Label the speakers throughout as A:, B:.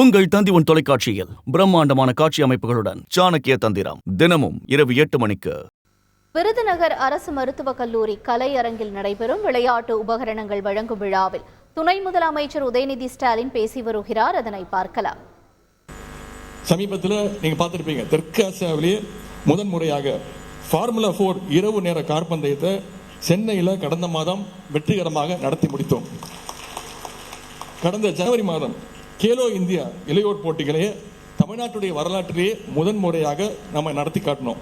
A: உங்கள் தந்திவன் தொலைக்காட்சியில் பிரம்மாண்டமான காட்சி அமைப்புகளுடன் சாணக்கிய தந்திரம் தினமும் இரவு எட்டு மணிக்கு.
B: விருதுநகர் அரசு மருத்துவக் கல்லூரி கலையரங்கில் நடைபெறும் விளையாட்டு உபகரணங்கள் வழங்கும் விழாவில் துணை முதலமைச்சர் உதயநிதி ஸ்டாலின் பேசி வருகிறார். அதனை பார்க்கலாம்.
C: சமீபத்தில் நீங்கள் பார்த்துருப்பீங்க தெற்கு ஆசியாவிலேயே முதன் முறையாக ஃபார்முலா ஃபோர் இரவு நேர கார்பந்தயத்தை சென்னையில் கடந்த மாதம் வெற்றிகரமாக நடத்தி முடித்தோம். கடந்த ஜனவரி மாதம் கேலோ இந்தியா இளையோர் போட்டிகளை தமிழ்நாட்டுடைய வரலாற்றிலேயே முதன் முறையாக நம்ம நடத்தி காட்டினோம்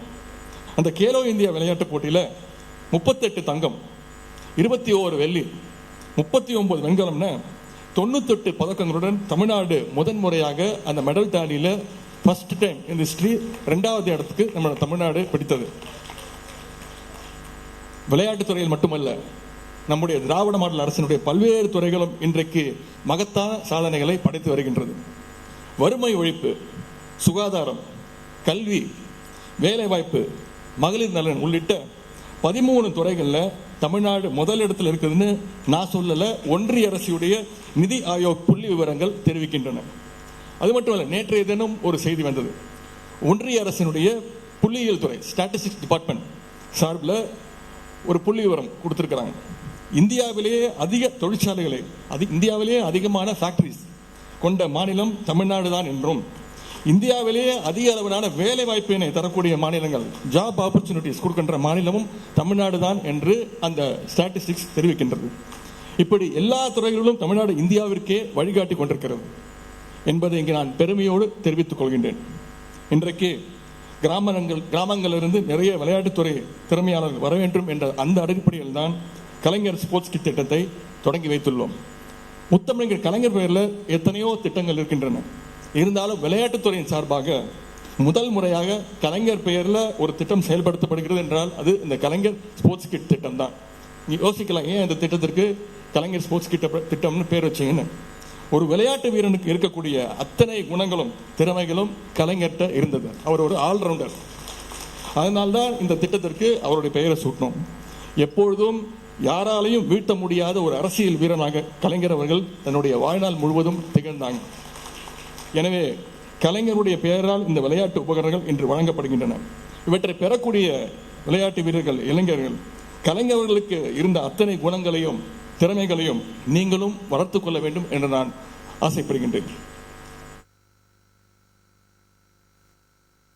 C: அந்த கேலோ இந்தியா விளையாட்டுப் போட்டியில் முப்பத்தெட்டு தங்கம் இருபத்தி ஓரு வெள்ளி முப்பத்தி ஒன்பது வெண்கலம்னு தொண்ணூத்தெட்டு பதக்கங்களுடன் தமிழ்நாடு முதன் முறையாக அந்த மெடல் தாலியில் ஃபர்ஸ்ட் டைம் இந்த ஹிஸ்ட்ரி ரெண்டாவது இடத்துக்கு நம்ம தமிழ்நாடு பிடித்தது. விளையாட்டுத் துறையில் மட்டுமல்ல நம்முடைய திராவிட மாடல் அரசினுடைய பல்வேறு துறைகளும் இன்றைக்கு மகத்தான சாதனைகளை படைத்து வருகின்றது. வறுமை ஒழிப்பு சுகாதாரம் கல்வி வேலைவாய்ப்பு மகளிர் நலன் உள்ளிட்ட பதிமூணு துறைகளில் தமிழ்நாடு முதலிடத்தில் இருக்குதுன்னு நான் சொல்லலை ஒன்றிய அரசுடைய நிதி ஆயோக் புள்ளி விவரங்கள் தெரிவிக்கின்றன. அது மட்டும் இல்லை நேற்றைய தினம் ஒரு செய்தி வந்தது. ஒன்றிய அரசினுடைய புள்ளியியல் துறை ஸ்டாட்டிஸ்டிக்ஸ் டிபார்ட்மெண்ட் சார்பில் ஒரு புள்ளி விவரம் கொடுத்துருக்குறாங்க. இந்தியாவிலேயே அதிக தொழிற்சாலைகளை அதி இந்தியாவிலேயே அதிகமான ஃபேக்டரிஸ் கொண்ட மாநிலம் தமிழ்நாடு தான் என்றும் இந்தியாவிலேயே அதிக அளவிலான வேலை வாய்ப்பினை தரக்கூடிய மாநிலங்கள் ஜாப் ஆப்பர்ச்சுனிட்டிஸ் கொடுக்கின்ற மாநிலமும் தமிழ்நாடு தான் என்று அந்த ஸ்டாட்டிஸ்டிக்ஸ் தெரிவிக்கின்றது. இப்படி எல்லா துறைகளிலும் தமிழ்நாடு இந்தியாவிற்கே வழிகாட்டி கொண்டிருக்கிறது என்பதை இங்கே நான் பெருமையோடு தெரிவித்துக் கொள்கின்றேன். இன்றைக்கு கிராமங்கள் கிராமங்களிலிருந்து நிறைய விளையாட்டுத்துறை திறமையாளர்கள் வர வேண்டும் என்ற அந்த அடிப்படையில் தான் கலைஞர் ஸ்போர்ட்ஸ் கிட் திட்டத்தை தொடங்கி வைத்துள்ளோம். முத்தமிழர் கலைஞர் பெயரில் எத்தனையோ திட்டங்கள் இருக்கின்றன. இருந்தாலும் விளையாட்டுத்துறையின் சார்பாக முதல் முறையாக கலைஞர் பெயரில் ஒரு திட்டம் செயல்படுத்தப்படுகிறது என்றால் அது இந்த கலைஞர் ஸ்போர்ட்ஸ் கிட் திட்டம் தான். நீ யோசிக்கலாம் ஏன் இந்த திட்டத்திற்கு கலைஞர் ஸ்போர்ட்ஸ் கிட்ட திட்டம்னு பேர் வச்சீங்கன்னு. ஒரு விளையாட்டு வீரனுக்கு இருக்கக்கூடிய அத்தனை குணங்களும் திறமைகளும் கலைஞர்கிட்ட இருந்தது. அவர் ஒரு ஆல்ரவுண்டர் அதனால்தான் இந்த திட்டத்திற்கு அவருடைய பெயரை சூட்டினோம். எப்பொழுதும் யாராலையும் வீழ்த்த முடியாத ஒரு அரசியல் வீரனாக கலைஞர் அவர்கள் தன்னுடைய வாழ்நாள் முழுவதும் திகழ்ந்தாங்க. எனவே கலைஞருடைய பெயரால் இந்த விளையாட்டு உபகரணங்கள் இன்று வழங்கப்படுகின்றன. இவற்றை பெறக்கூடிய விளையாட்டு வீரர்கள் இளைஞர்கள் கலைஞர்களுக்கு இருந்த அத்தனை குணங்களையும் திறமைகளையும் நீங்களும் வளர்த்து கொள்ள வேண்டும் என்று நான் ஆசைப்படுகின்றேன்.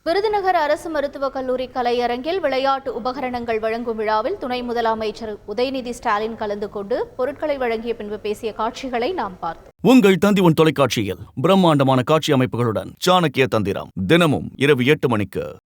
B: விருதுநகர் அரசு மருத்துவக் கல்லூரி கலையரங்கில் விளையாட்டு உபகரணங்கள் வழங்கும் விழாவில் துணை முதலமைச்சர் உதயநிதி ஸ்டாலின் கலந்து கொண்டு பொருட்களை வழங்கிய பின்பு பேசிய காட்சிகளை நாம் பார்த்தோம்.
A: உங்கள் தந்தி உன் தொலைக்காட்சியில் பிரம்மாண்டமான காட்சி அமைப்புகளுடன் சாணக்கிய தந்திரம் தினமும் இரவு எட்டு மணிக்கு.